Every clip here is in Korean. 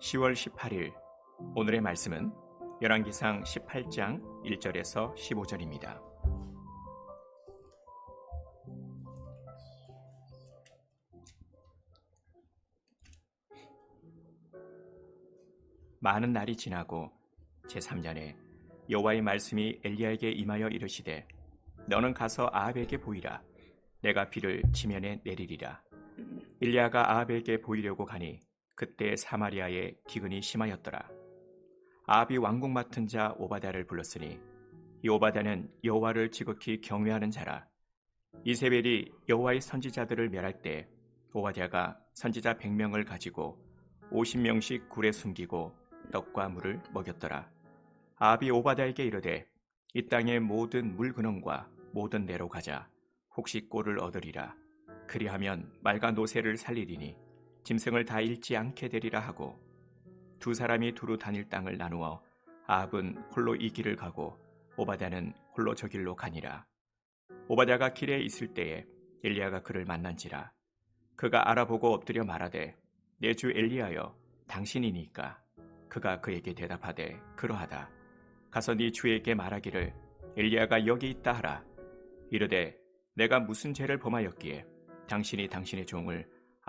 10월 18일. 오늘의 말씀은 열왕기상 18장 1절에서 15절입니다. 많은 날이 지나고 제3년에 여호와의 말씀이 엘리야에게 임하여 이르시되 너는 가서 아합에게 보이라. 내가 비를 지면에 내리리라. 엘리야가 아합에게 보이려고 가니 그때 사마리아에 기근이 심하였더라 아합이 왕궁 맡은 자 오바다를 불렀으니 이 오바다는 여호와를 지극히 경외하는 자라 이세벨이 여호와의 선지자들을 멸할 때 오바댜가 선지자 100명을 가지고 50명씩 굴에 숨기고 떡과 물을 먹였더라. 아합이 오바다에게 이르되 이 땅의 모든 물 근원과 모든 내로 가자 혹시 꼴을 얻으리라. 그리하면 말과 노새를 살리리니 짐승을 다 잃지 않게 되리라 하고 두 사람이 두루 다닐 땅을 나누어 아합은 홀로 이 길을 가고 오바다는 홀로 저 길로 가니라. 오바다가 길에 있을 때에 엘리야가 그를 만난지라. 그가 알아보고 엎드려 말하되 내 주 엘리야여 당신이니까 그가 그에게 대답하되 그러하다. 가서 네 주에게 말하기를 엘리야가 여기 있다 하라. 이르되 내가 무슨 죄를 범하였기에 당신이 당신의 종을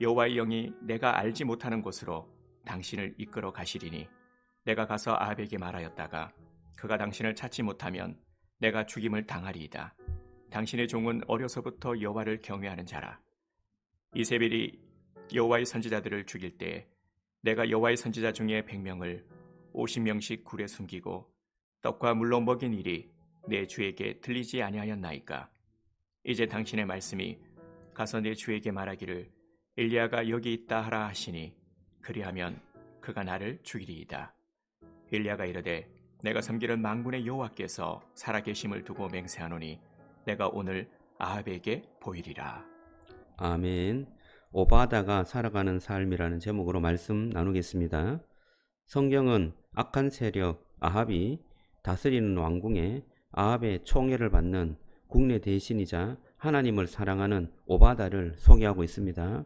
여호와의 영이 내가 알지 못하는 곳으로 당신을 이끌어 가시리니 내가 가서 아합에게 말하였다가 그가 당신을 찾지 못하면 내가 죽임을 당하리이다. 당신의 종은 어려서부터 여호와를 경외하는 자라. 이세벨이 여호와의 선지자들을 죽일 때 내가 여호와의 선지자 중에 100명을 50명씩 굴에 숨기고 떡과 물로 먹인 일이 내 주에게 들리지 아니하였나이까 이제 당신의 말씀이 가서 내 주에게 말하기를 엘리야가 여기 있다 하라 하시니 그리하면 그가 나를 죽이리이다 엘리야가 이르되 내가 섬기는 망군의 여호와께서 살아계심을 두고 맹세하노니 내가 오늘 아합에게 보이리라 아멘. 오바다가 살아가는 삶이라는 제목으로 말씀 나누겠습니다. 성경은 악한 세력 아합이 다스리는 왕궁에 아합의 총애를 받는 국내 대신이자 하나님을 사랑하는 오바다를 소개하고 있습니다.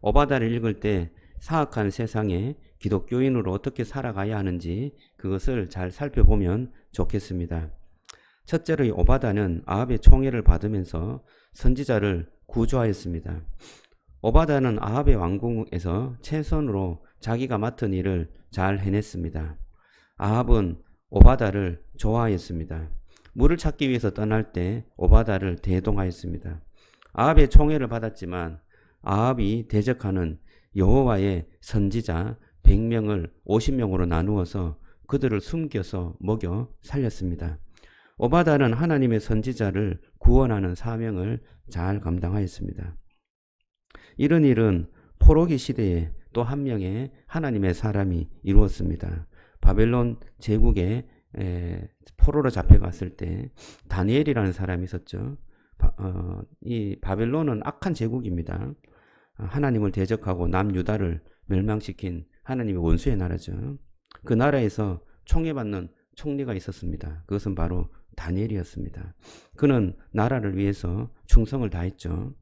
오바다를 읽을 때 사악한 세상에 기독교인으로 어떻게 살아가야 하는지 그것을 잘 살펴보면 좋겠습니다. 첫째로 이 오바다는 아합의 총애를 받으면서 선지자를 구조하였습니다. 오바다는 아합의 왕궁에서 최선으로 자기가 맡은 일을 잘 해냈습니다. 아합은 오바다를 좋아하였습니다. 물을 찾기 위해서 떠날 때 오바다를 대동하였습니다. 아합의 총애를 받았지만 아합이 대적하는 여호와의 선지자 100명을 50명으로 나누어서 그들을 숨겨서 먹여 살렸습니다. 오바다는 하나님의 선지자를 구원하는 사명을 잘 감당하였습니다. 이런 일은 포로기 시대에 또 한 명의 하나님의 사람이 이루었습니다. 바벨론 제국에 포로로 잡혀갔을 때 다니엘이라는 사람이 있었죠. 어, 이 바벨론은 악한 제국입니다. 하나님을 대적하고 남유다를 멸망시킨 하나님의 원수의 나라죠. 그 나라에서 총애받는 총리가 있었습니다. 그것은 바로 다니엘이었습니다. 그는 나라를 위해서 충성을 다했죠.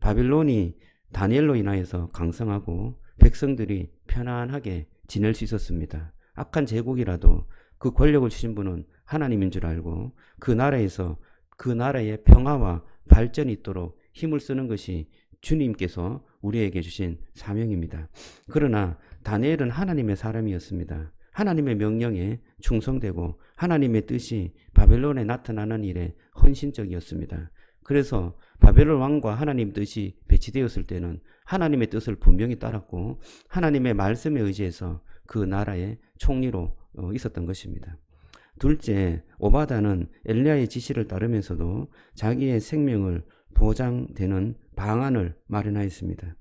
바빌론이 다니엘로 인하여서 강성하고 백성들이 편안하게 지낼 수 있었습니다. 악한 제국이라도 그 권력을 주신 분은 하나님인 줄 알고 그 나라에서 그 나라의 평화와 발전이 있도록 힘을 쓰는 것이 주님께서 우리에게 주신 사명입니다. 그러나 다니엘은 하나님의 사람이었습니다. 하나님의 명령에 충성되고 하나님의 뜻이 바벨론에 나타나는 일에 헌신적이었습니다. 그래서 바벨론 왕과 하나님 뜻이 배치되었을 때는 하나님의 뜻을 분명히 따랐고 하나님의 말씀에 의지해서 그 나라의 총리로 어, 있었던 것입니다. 둘째, 오바다는 엘리야의 지시를 따르면서도 자기의 생명을 보장되는 방안을 마련하였습니다.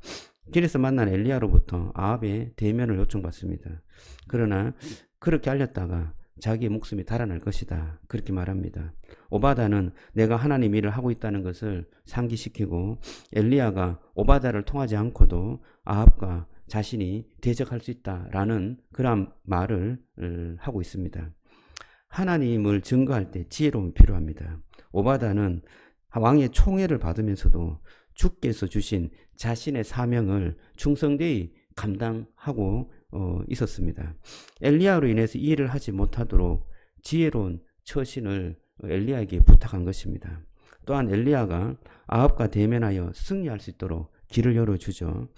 길에서 만난 엘리야로부터 아합의 대면을 요청받습니다. 그러나 그렇게 알렸다가 자기의 목숨이 달아날 것이다. 그렇게 말합니다. 오바다는 내가 하나님 일을 하고 있다는 것을 상기시키고 엘리야가 오바다를 통하지 않고도 아합과 자신이 대적할 수 있다라는 그런 말을 음, 하고 있습니다. 하나님을 증거할 때 지혜로움이 필요합니다. 오바다는 왕의 총애를 받으면서도 주께서 주신 자신의 사명을 충성되이 감당하고 어, 있었습니다. 엘리야로 인해서 이 일을 하지 못하도록 지혜로운 처신을 엘리야에게 부탁한 것입니다. 또한 엘리야가 아합과 대면하여 승리할 수 있도록 길을 열어주죠.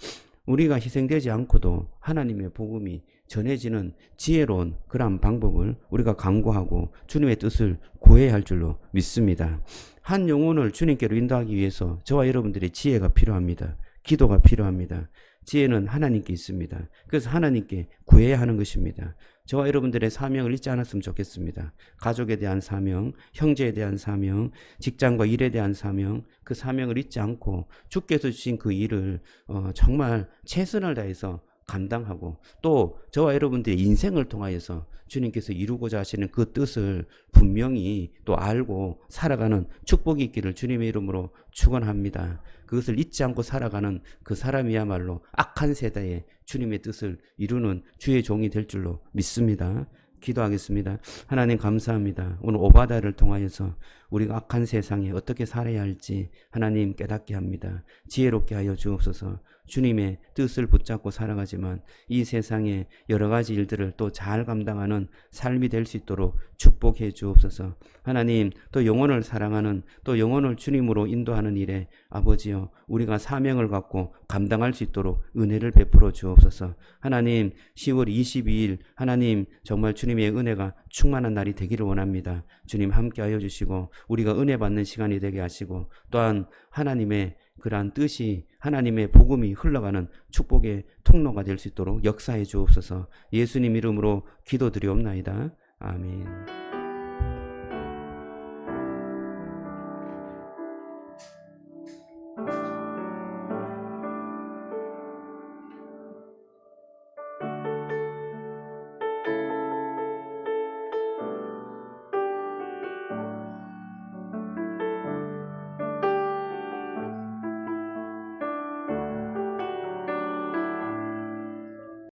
우리가 희생되지 않고도 하나님의 복음이 전해지는 지혜로운 그러한 방법을 우리가 강구하고 주님의 뜻을 구해야 할 줄로 믿습니다. 한 영혼을 주님께로 인도하기 위해서 저와 여러분들의 지혜가 필요합니다. 기도가 필요합니다. 지혜는 하나님께 있습니다. 그래서 하나님께 구해야 하는 것입니다. 저와 여러분들의 사명을 잊지 않았으면 좋겠습니다. 가족에 대한 사명, 형제에 대한 사명, 직장과 일에 대한 사명, 그 사명을 잊지 않고 주께서 주신 그 일을 어, 정말 최선을 다해서 감당하고 또 저와 여러분들의 인생을 통하여서 주님께서 이루고자 하시는 그 뜻을 분명히 또 알고 살아가는 축복이 있기를 주님의 이름으로 축원합니다. 그것을 잊지 않고 살아가는 그 사람이야말로 악한 세대에 주님의 뜻을 이루는 주의 종이 될 줄로 믿습니다. 기도하겠습니다. 하나님 감사합니다. 오늘 오바다를 통하여서 우리가 악한 세상에 어떻게 살아야 할지 하나님 깨닫게 합니다. 지혜롭게 하여 주옵소서. 주님의 뜻을 붙잡고 살아가지만 이 세상의 여러 가지 일들을 또 잘 감당하는 삶이 될 수 있도록 축복해 주옵소서. 하나님 또 영혼을 사랑하는 또 영혼을 주님으로 인도하는 일에 아버지여 우리가 사명을 갖고 감당할 수 있도록 은혜를 베풀어 주옵소서. 하나님 10월 22일 하나님 정말 주님의 은혜가 충만한 날이 되기를 원합니다. 주님 함께하여 주시고 우리가 은혜 받는 시간이 되게 하시고 또한 하나님의 그러한 뜻이 하나님의 복음이 흘러가는 축복의 통로가 될 수 있도록 역사해 주옵소서. 예수님 이름으로 기도드리옵나이다. 아멘.